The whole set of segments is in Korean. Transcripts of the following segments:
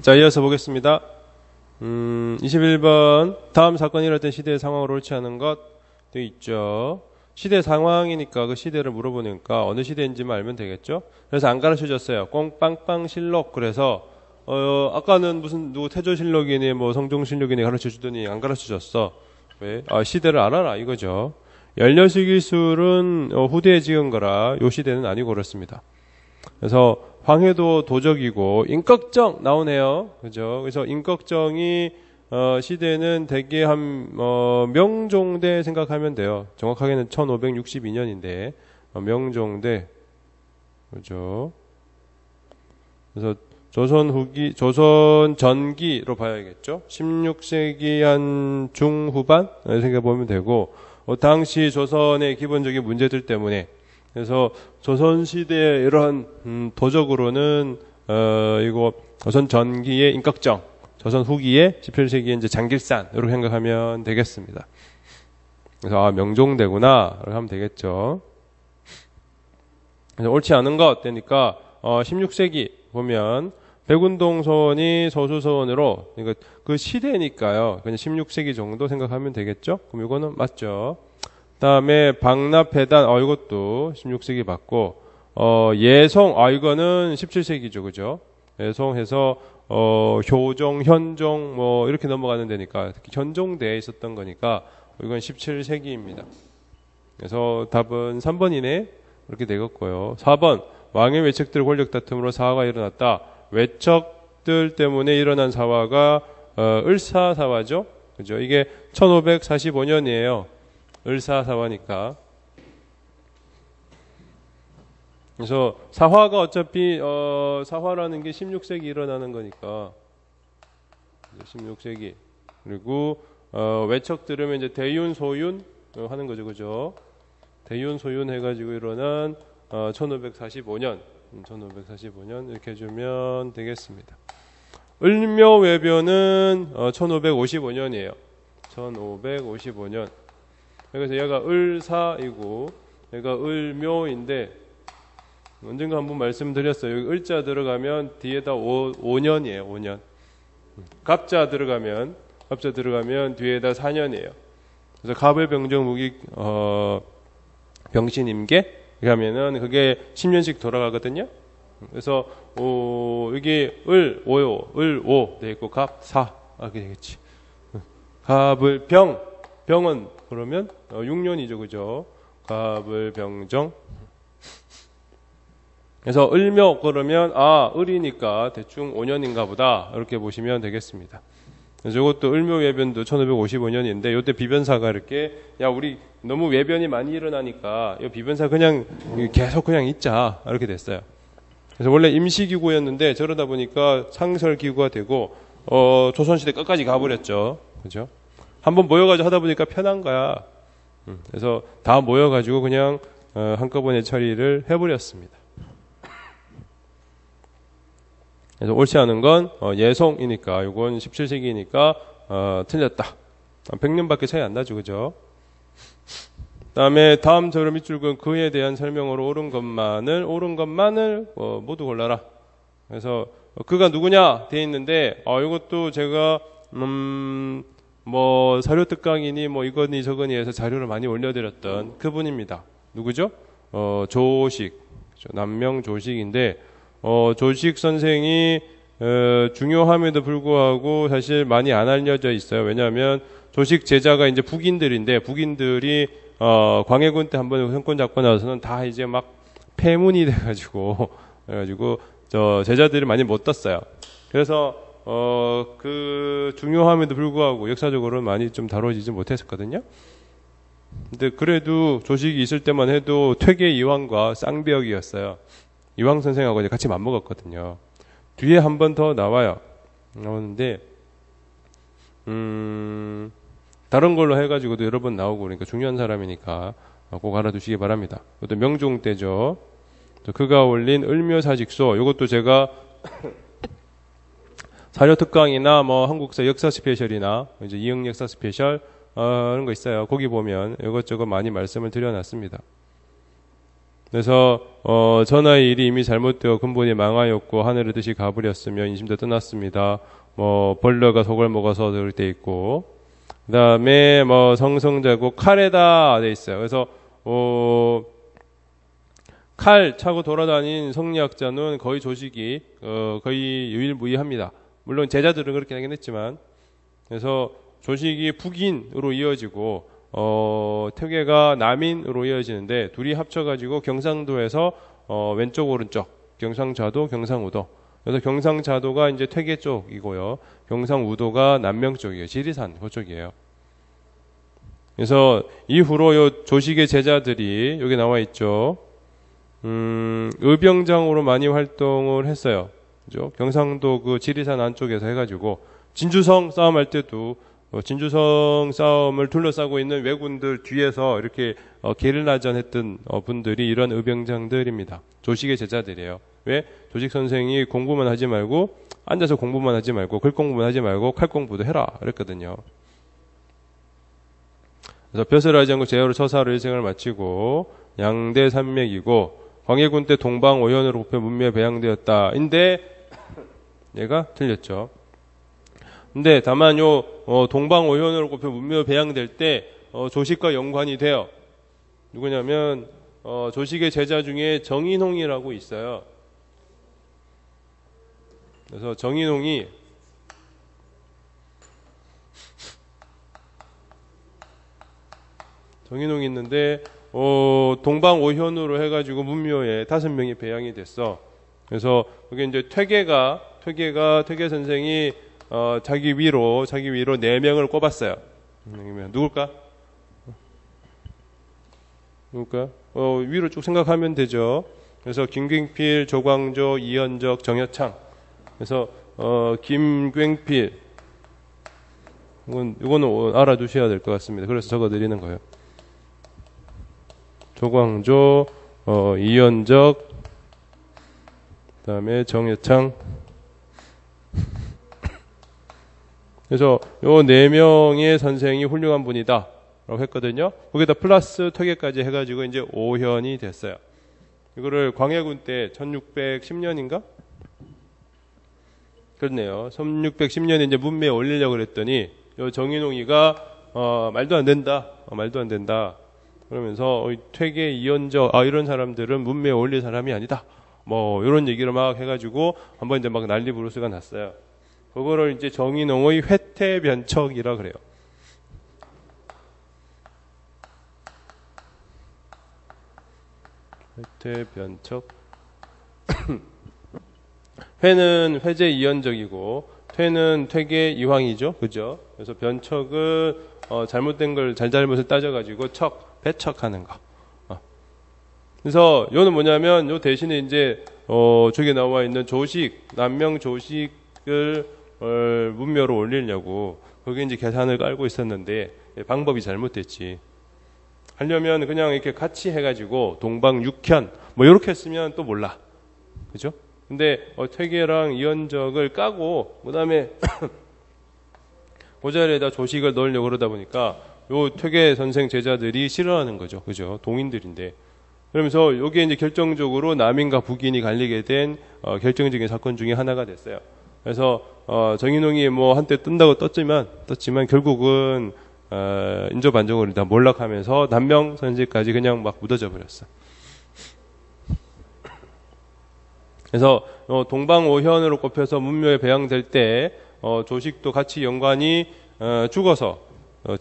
자, 이어서 보겠습니다. 음, 21번. 다음 사건이 일어났던 시대의 상황으로 옳지 않은 것 되어 있죠. 시대 상황이니까 그 시대를 물어보니까 어느 시대인지만 알면 되겠죠. 그래서 안 가르쳐 줬어요. 꽁빵빵 실록. 그래서 어, 아까는 무슨 누구 태조실록이니 뭐 성종실록이니 가르쳐 주더니 안 가르쳐 줬어. 왜? 아, 시대를 알아라 이거죠. 열려수기술은 어, 후대에 지은 거라 요 시대는 아니고 그렇습니다. 그래서 황해도 도적이고 인걱정 나오네요. 그죠? 그래서 인걱정이 어, 시대는 대개 한 어, 명종대 생각하면 돼요. 정확하게는 1562년인데 어, 명종대 그죠? 그래서 조선 후기, 조선 전기로 봐야겠죠. 16세기 한 중후반 생각해 보면 되고 어, 당시 조선의 기본적인 문제들 때문에 그래서 조선 시대의 이러한 음, 도적으로는 어, 이거 조선 전기의 인격정, 조선 후기의 17세기의 이제 장길산 이렇게 생각하면 되겠습니다. 그래서 아 명종대구나 이렇게 하면 되겠죠. 그래서 옳지 않은 것 되니까 어, 16세기 보면 백운동선이 서수선으로 그러니까 그 시대니까요. 그냥 16세기 정도 생각하면 되겠죠. 그럼 이거는 맞죠. 다음에 박납회단 어 이것도 16세기 맞고 어 예성 아 이거는 17세기죠. 그죠? 예성해서 어 효종, 현종 뭐 이렇게 넘어가는 데니까 특히 현종대에 있었던 거니까 이건 17세기입니다. 그래서 답은 3번이네. 이렇게 되겠고요. 4번 왕의 외척들 권력 다툼으로 사화가 일어났다. 외척들 때문에 일어난 사화가 어, 을사사화죠. 그죠? 이게 1545년이에요. 을사사화니까. 그래서 사화가 어차피 어, 사화라는 게 16세기 일어나는 거니까 16세기 그리고 어, 외척 들으면 이제 대윤 소윤 어, 하는 거죠, 그죠? 대윤 소윤 해가지고 일어난 어, 1545년 1545년 이렇게 해주면 되겠습니다. 을묘 외변은 어, 1555년이에요. 1555년. 그래서 얘가 을사이고 얘가 을묘인데 언젠가 한번 말씀드렸어요. 여기 을자 들어가면 뒤에다 5, 5년이에요. 5년. 갑자 들어가면 갑자 들어가면 뒤에다 4년이에요. 그래서 갑을 병정 무기 어, 병신임계 그러면은 그게 10년씩 돌아가거든요. 그래서 오, 여기 을, 오요, 을, 오, 돼 있고 갑, 사 이렇게 되겠지. 갑을 병, 병은 그러면 어, 6년이죠, 그죠? 갑을 병정. 그래서 을묘 그러면 아 을이니까 대충 5년인가 보다 이렇게 보시면 되겠습니다. 이것도 을묘 외변도 1555년인데 이때 비변사가 이렇게 야 우리 너무 외변이 많이 일어나니까 이 비변사 그냥 계속 그냥 있자 이렇게 됐어요. 그래서 원래 임시기구였는데 저러다 보니까 상설기구가 되고 어, 조선시대 끝까지 가버렸죠. 그죠? 한번 모여가지고 하다 보니까 편한 거야. 음, 그래서 다 모여가지고 그냥 어, 한꺼번에 처리를 해버렸습니다. 그래서 옳지 않은 건 어, 예송이니까 이건 17세기니까 어, 틀렸다. 100년밖에 차이 안 나죠, 그죠? 다음에 다음 저런 밑줄은 그에 대한 설명으로 옳은 것만을 옳은 것만을 어, 모두 골라라. 그래서 그가 누구냐 돼 있는데 어, 이것도 제가 음, 뭐 사료 특강이니 뭐 이거니 저거니 해서 자료를 많이 올려드렸던 그분입니다. 누구죠? 어, 조식 남명 조식인데 어, 조식 선생이 어, 중요함에도 불구하고 사실 많이 안 알려져 있어요. 왜냐하면 조식 제자가 이제 북인들인데 북인들이 어, 광해군 때 한번 형권 잡고 나서는 다 이제 막 폐문이 돼가지고 그래가지고 저 제자들이 많이 못 떴어요. 그래서 어, 그 중요함에도 불구하고 역사적으로는 많이 좀 다뤄지지 못했었거든요. 근데 그래도 조식이 있을 때만 해도 퇴계 이황과 쌍벽이었어요. 이황 선생하고 같이 맞먹었거든요. 뒤에 한 번 더 나와요. 나오는데, 음, 다른 걸로 해가지고도 여러 번 나오고 그러니까 중요한 사람이니까 꼭 알아두시기 바랍니다. 이것도 명종 때죠. 그가 올린 을묘사직소, 이것도 제가 사료특강이나 뭐 한국사 역사 스페셜이나 이제 이응 역사 스페셜 어, 그런 거 있어요. 거기 보면 이것저것 많이 말씀을 드려놨습니다. 그래서 어, 전하의 일이 이미 잘못되어 근본이 망하였고 하늘의 뜻이 가버렸으며 인심도 떠났습니다. 뭐 벌레가 속을 먹어서 그럴 때 있고 그 다음에 뭐 성성자고 칼에다 돼 있어요. 그래서 어, 칼 차고 돌아다닌 성리학자는 거의 조직이 어, 거의 유일무이합니다. 물론 제자들은 그렇게 하긴 했지만. 그래서 조식이 북인으로 이어지고 어, 퇴계가 남인으로 이어지는데 둘이 합쳐가지고 경상도에서 어, 왼쪽 오른쪽 경상좌도 경상우도. 그래서 경상좌도가 이제 퇴계 쪽이고요. 경상우도가 남명 쪽이에요. 지리산 그쪽이에요. 그래서 이후로 요 조식의 제자들이 여기 나와 있죠. 음, 의병장으로 많이 활동을 했어요 그죠 경상도 그 지리산 안쪽에서 해가지고 진주성 싸움할 때도 어, 진주성 싸움을 둘러싸고 있는 왜군들 뒤에서 이렇게 어, 게릴라전 했던 어, 분들이 이런 의병장들입니다. 조식의 제자들이에요. 왜? 조식 선생이 공부만 하지 말고 앉아서 공부만 하지 말고 글 공부만 하지 말고 칼 공부도 해라 그랬거든요. 그래서 벼슬 하지 않고 제어로 처사로 일생을 마치고 양대 산맥이고 광해군 때 동방 오현으로 굽혀 문명에 배양되었다. 인데 얘가 틀렸죠. 근데 다만 요 어, 동방 오현으로 꼽혀 문묘 배양될 때 어, 조식과 연관이 돼요. 누구냐면 어, 조식의 제자 중에 정인홍이라고 있어요. 그래서 정인홍이 정인홍이 있는데 어, 동방 오현으로 해가지고 문묘에 다섯 명이 배양이 됐어. 그래서 그게 이제 퇴계가 퇴계가 퇴계 선생이 어, 자기 위로 자기 위로 네 명을 꼽았어요. 누굴까? 누굴까? 어, 위로 쭉 생각하면 되죠. 그래서 김광필, 조광조, 이현적, 정여창. 그래서 어, 김광필 이건 이거는 알아두셔야 될 것 같습니다. 그래서 적어드리는 거예요. 조광조, 어, 이현적, 그 다음에 정여창. 그래서 요 네 명의 선생이 훌륭한 분이다. 라고 했거든요. 거기다 플러스 퇴계까지 해가지고 이제 5현이 됐어요. 이거를 광해군 때 1610년인가? 그렇네요. 1610년에 이제 문매에 올리려고 그랬더니 요 정인홍이가 어, 말도 안 된다. 어, 말도 안 된다. 그러면서 어, 퇴계 이연적 아 이런 사람들은 문매에 올릴 사람이 아니다. 뭐 이런 얘기를 막 해가지고 한번 이제 막 난리 부르스가 났어요. 그거를 이제 정의농의 회태변척이라 그래요. 회태변척. 회는 회제 이연적이고 퇴는 퇴계 이황이죠. 그죠? 그래서 변척은 어, 잘못된 걸 잘잘못을 따져가지고 척, 배척하는 거. 어. 그래서 요는 뭐냐면 요 대신에 이제 어, 저기 나와 있는 조식, 남명 조식을 문묘로 올리려고 거기 이제 계산을 깔고 있었는데 방법이 잘못됐지. 하려면 그냥 이렇게 같이 해가지고 동방 육현 뭐 이렇게 했으면 또 몰라. 그죠? 근데 어, 퇴계랑 이연적을 까고 그다음에 그 자리에다 조식을 넣으려고 그러다 보니까 요 퇴계 선생 제자들이 싫어하는 거죠. 그죠? 동인들인데. 그러면서 여기에 이제 결정적으로 남인과 북인이 갈리게 된 어, 결정적인 사건 중에 하나가 됐어요. 그래서 어, 정인홍이 뭐 한때 뜬다고 떴지만 떴지만 결국은 어, 인조 반정으로 다 몰락하면서 남명 선지까지 그냥 막 묻어져 버렸어. 그래서 어, 동방오현으로 꼽혀서 문묘에 배양될 때 어, 조식도 같이 연관이 어, 죽어서 어,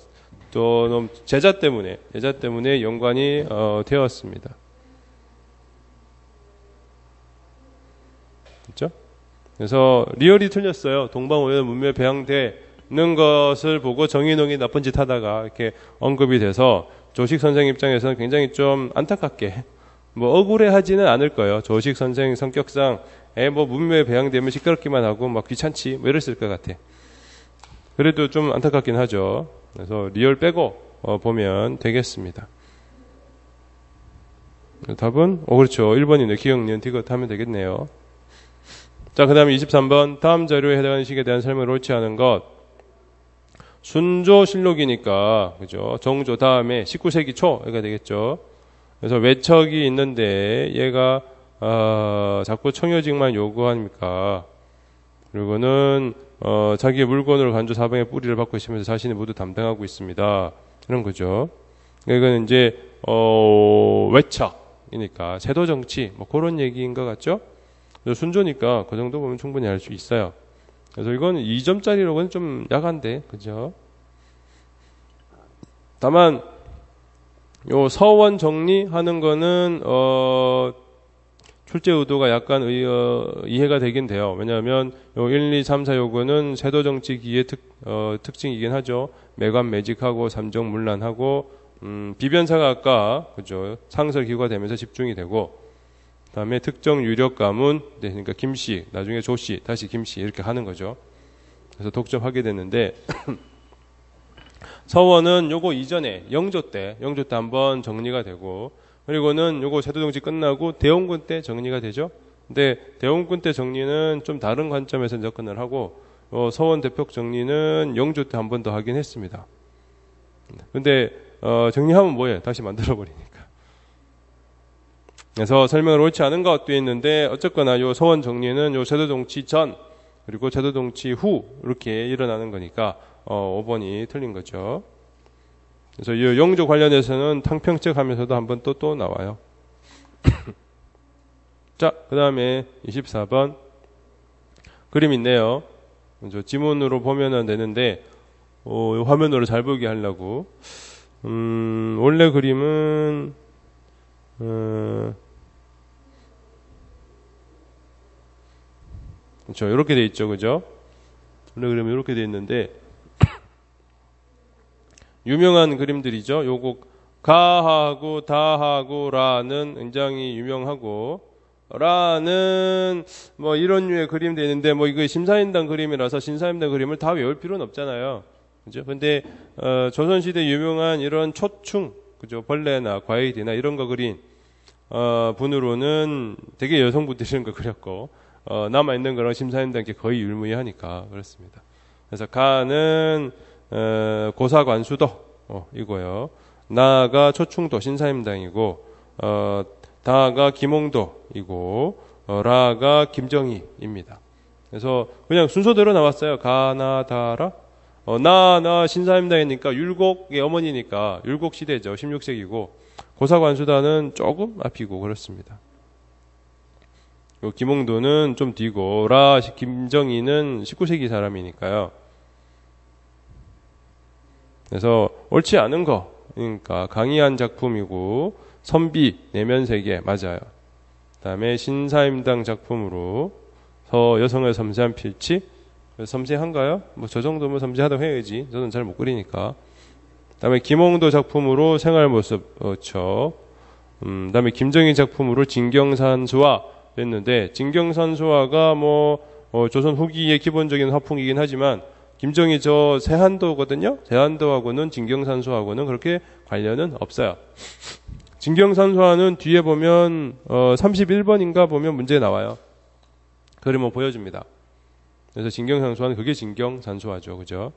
또 제자 때문에 제자 때문에 연관이 어, 되었습니다. 그렇죠? 그래서 리얼이 틀렸어요. 동방오연 문명 배양되는 것을 보고 정인홍이 나쁜 짓 하다가 이렇게 언급이 돼서 조식 선생 입장에서는 굉장히 좀 안타깝게 뭐 억울해하지는 않을 거예요. 조식 선생 성격상 에뭐 문명에 배양되면 시끄럽기만 하고 막 귀찮지 뭐 이랬을 것 같아. 그래도 좀 안타깝긴 하죠. 그래서 리얼 빼고 어, 보면 되겠습니다. 답은 어 그렇죠. 1번이네. 기억, 니은, 디귿 하면 되겠네요. 자, 그 다음에 23번. 다음 자료에 해당하는 식에 대한 설명을 옳지 않은 것. 순조 실록이니까, 그죠. 정조 다음에 19세기 초가 되겠죠. 그래서 외척이 있는데 얘가 어, 자꾸 청여직만 요구하니까 그리고는 어, 자기의 물건으로 간주 사방에 뿌리를 받고 있으면서 자신이 모두 담당하고 있습니다. 이런 거죠. 이건 이제 어, 외척이니까 세도 정치 뭐 그런 얘기인 것 같죠? 순조니까 그 정도 보면 충분히 알 수 있어요. 그래서 이건 2점짜리로는 좀 약한데, 그죠? 다만, 요 서원 정리하는 거는, 어, 출제 의도가 약간 의, 어, 이해가 되긴 돼요. 왜냐하면 요 1, 2, 3, 4 요거는 세도 정치 기의 특, 어, 특징이긴 하죠. 매관 매직하고 삼정 문란하고 음, 비변사가 아까 그죠 상설 기구가 되면서 집중이 되고 다음에 특정 유력 가문, 네, 그러니까 김씨, 나중에 조씨, 다시 김씨 이렇게 하는 거죠. 그래서 독점하게 됐는데 서원은 요거 이전에 영조 때, 영조 때 한번 정리가 되고 그리고는 요거 세도정치 끝나고 대원군 때 정리가 되죠. 근데 대원군 때 정리는 좀 다른 관점에서 접근을 하고 어, 서원 대폭 정리는 영조 때 한 번 더 하긴 했습니다. 근데 어, 정리하면 뭐예요? 다시 만들어 버리니까. 그래서 설명을 옳지 않은 것도 있는데 어쨌거나 요 서원 정리는 요 제도 정치 전 그리고 제도 정치 후 이렇게 일어나는 거니까 어 5번이 틀린 거죠. 그래서 이 영조 관련해서는 탕평책 하면서도 한번 또 또 나와요. 자, 그 다음에 24번 그림 있네요. 먼저 지문으로 보면은 되는데 어, 화면으로 잘 보게 하려고 음, 원래 그림은 어, 그렇죠. 이렇게 돼 있죠. 그죠? 원래 그림은 이렇게 돼 있는데 유명한 그림들이죠. 요거 가하고 다하고 라는 굉장히 유명하고 라는 뭐 이런 류의 그림도 있는데 뭐 이거 심사인당 그림이라서 심사인당 그림을 다 외울 필요는 없잖아요. 그죠? 근데 어, 조선시대 유명한 이런 초충 그죠? 벌레나 과일이나 이런 거 그린 어, 분으로는 되게 여성분들이 이런 거 그렸고 어, 남아 있는 거랑 심사인단께 거의 유일무이하니까 그렇습니다. 그래서 가는 어, 고사관수도 어, 이거요. 나가 초충도 신사임당이고 어, 다가 김홍도이고 어, 라가 김정희입니다. 그래서 그냥 순서대로 나왔어요. 가나 다라 어, 나나 신사임당이니까 율곡의 어머니니까 율곡 시대죠. 16세기고 고사관수다는 조금 앞이고 그렇습니다. 김홍도는 좀 뒤고 라 김정희는 19세기 사람이니까요. 그래서 옳지 않은 거 그러니까 강의한 작품이고 선비 내면 세계 맞아요. 그다음에 신사임당 작품으로 서 여성의 섬세한 필치 섬세한가요? 뭐 저 정도면 섬세하다고 해야지. 저는 잘 못 그리니까. 그다음에 김홍도 작품으로 생활 모습 그렇죠. 음, 그다음에 김정희 작품으로 진경산수화 됐는데 진경산수화가 뭐 어, 조선 후기의 기본적인 화풍이긴 하지만 김정희 저 세한도거든요. 세한도하고는 진경산수하고는 그렇게 관련은 없어요. 진경산수화는 뒤에 보면 어, 31번인가 보면 문제 나와요. 그림을 보여줍니다. 그래서 진경산수화는 그게 진경산수화죠. 그죠?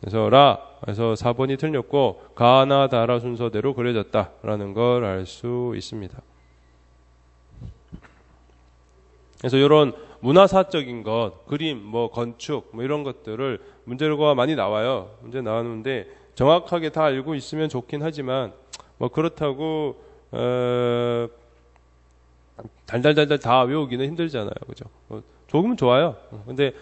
그래서 라, 그래서 4번이 틀렸고 가나다라 순서대로 그려졌다라는 걸 알 수 있습니다. 그래서 이런 문화사적인 것, 그림, 뭐 건축, 뭐 이런 것들을 문제가 많이 나와요. 문제 나오는데 정확하게 다 알고 있으면 좋긴 하지만 뭐 그렇다고 어, 달달달달 다 외우기는 힘들잖아요, 그죠? 뭐 조금은 좋아요. 근데